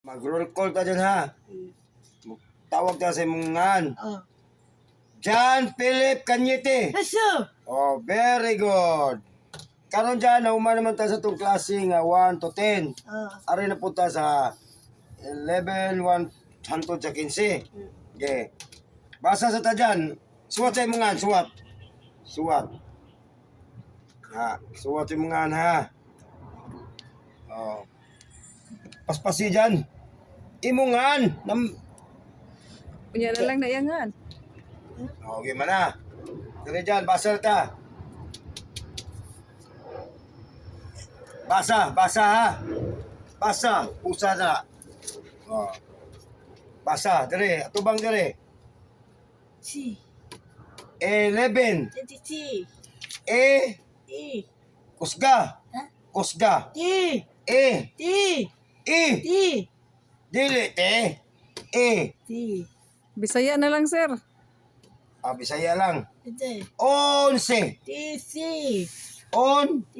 Mag-roll call ka dyan ha. Tawag ka sa imong ngan. Oh. John Philip Canyete. Yes, sir. Oh, very good. Karon dyan, nauma naman tayo sa itong klase nga 1 to 10. Oh. Ari na punta sa level 1 hangtod sa 15. Okay. Basa sa ta dyan. Suwat sa imong ngan, suwat. Suwat. Ha, suwat sa imong ngan ha. Oh. Paspasi dyan. Imungan. Nam Punya na lang na yangan. Okay man na. Kaya dyan, basa na ta. Basa, basa ha. Basa, pusa na. Oh. Basa, dire, atubang dire. C. 11. T. E, E. kusga. Ha? Kusga. T. E, T. E. T. Dili, te. E. T. Bisaya na lang, sir. Ah, Bisaya lang. T. Onse. T. C. On. T.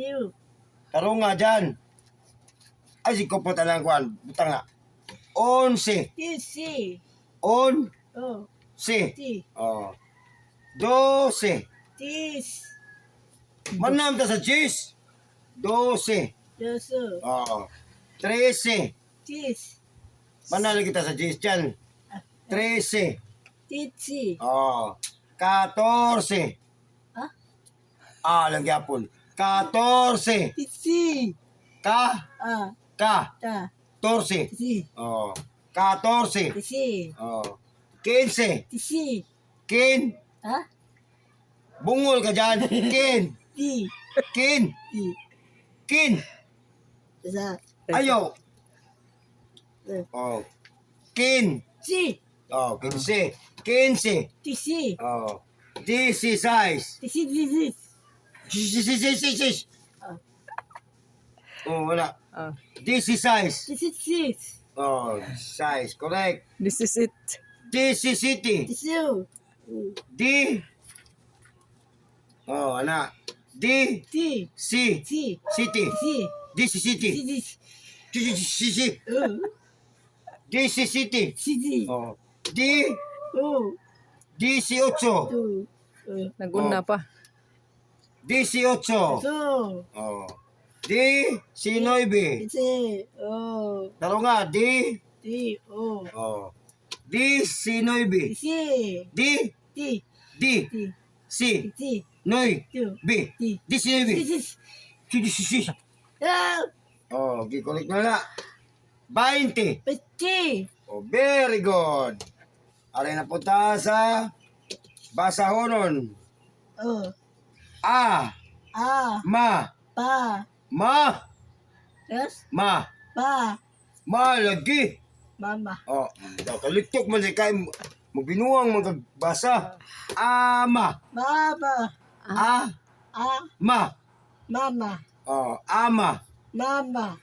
Taro nga dyan. Ay, si Kopot lang kuhan. Buta nga. Onse. T. C. On. Oh. Si. T. Oh. Dose. T. Manam ta sa cheese. Dose. Yes, sir. Oh. Trece. T. Manalo kita sa cheese dyan. Trece. T. C. Oh. Catorce. Ha? Ah, lang yapon. Catorce. T. C. Ka. Ah. Ka. Ta. Torce. T. C. Oh. Catorce. T. C. Oh. Quince. T. C. Kin. Ha? Bungol ka dyan. Kin. T. Kin. T. Kin. Sa. Ayaw. Eh. Oh. Kin. C. Oh, quince. Quince. T. C. Oh. DC size. T. C. T. C. Sis, sis, sis, sis, sis. Oh, wala. Ah, DC size. T. C. T. Oh, size. Correct. this is it. DC city. T. C. D. Oh, ana. D. T. C. T. City. C. DC city. C. DC city. Oh. DC city. C. D. Oh. D. Oh. DC 8. Two. Uh. Naguna pa. DC 8. So. Oh. D. C9. T. Oh. Taro nga, D. T. Oh. Oh. D. C9. C. D. T. D. T. C. T. Noy. Two. B. T. D. C9. This is. Ah. Oh, gikulik na na. 20. T. Oh, very good. Aray na punta sa basahonon. Oh. A. Ah. Ma. Pa. Ma. Yes. Ma. Pa. Ma lagi. Mama. Oh, kaliktok man si kay Mabinuang magagbasa. Ama. Mama. A. Ah. Ma. Mama. Oh, ama. Mama.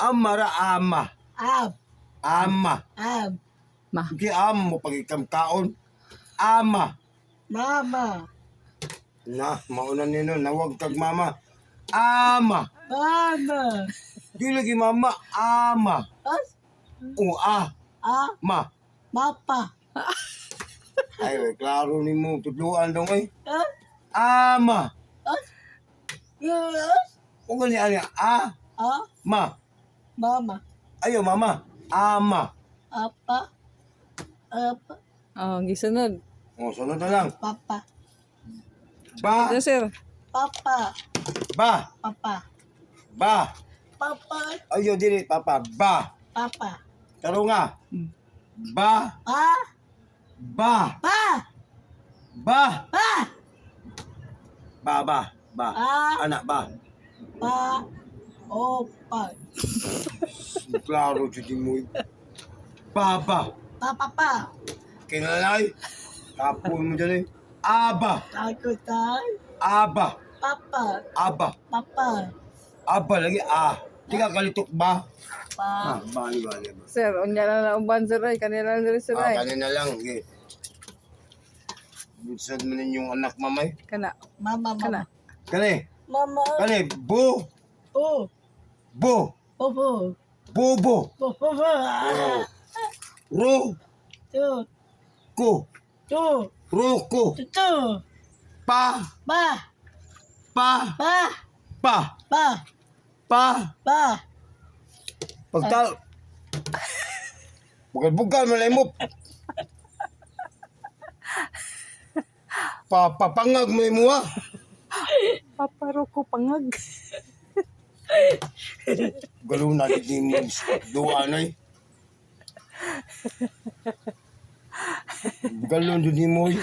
Amara ama. Ab. Ama. Ab. Ma. Di am mo pagikam kaon. Ama. Mama. Na, mauna nino, nawag kag mama. Ama. Mama. Di lagi mama. Ama. As. O a. Ah. Ma. Mapa. Ay, ay, klaro ni mo. Tudluan dong eh. Ah. Ama. As. Yes. Kung gani ani, a. Ah. Ma. Mama. Ayo, mama. Ama. Apa. Apa. Oh, gisunod. O, sunod na lang. Papa. Ba. Ito, sir. Papa. Ba. Papa. Ba. Papa. Ayo, dili, papa. Ba. Papa. Karo nga. Hmm. Ba. Pa. Ba. Pa. Ba. Pa. Ba, ba. Ba. Ah. Anak, ba. Pa. Opa. Klaro, chudi mo. Ba, ba. Papa pa. Kinalay. Kapon mo dyan eh. Aba. Tayo. Aba. Papa. Aba. Papa. Aba lagi. Ah. Tika kalitok ba? Pa. Ah, bali, bali. Sir, unya na lang uban, sir. Ay, kanila lang, sir. Ah, Ay. kanina lang. Okay. Bunsad mo ninyong anak mamay. Kana. Mama. Kana. Mama. Kani. Mama. Kani. Bu. Oh. Bu. Opo. Bobo. Papa. Ro. Two. Ko. Two. Roko. Two. Pa. Ba. Pa. Ba. Pa. Ba. Pa. Ba. Pagtal. Bugal-bugal malay mo. Pa papangag mo mo ah. Paparo ko pangag. Galo na di mo duwa na eh. Galo di mo eh.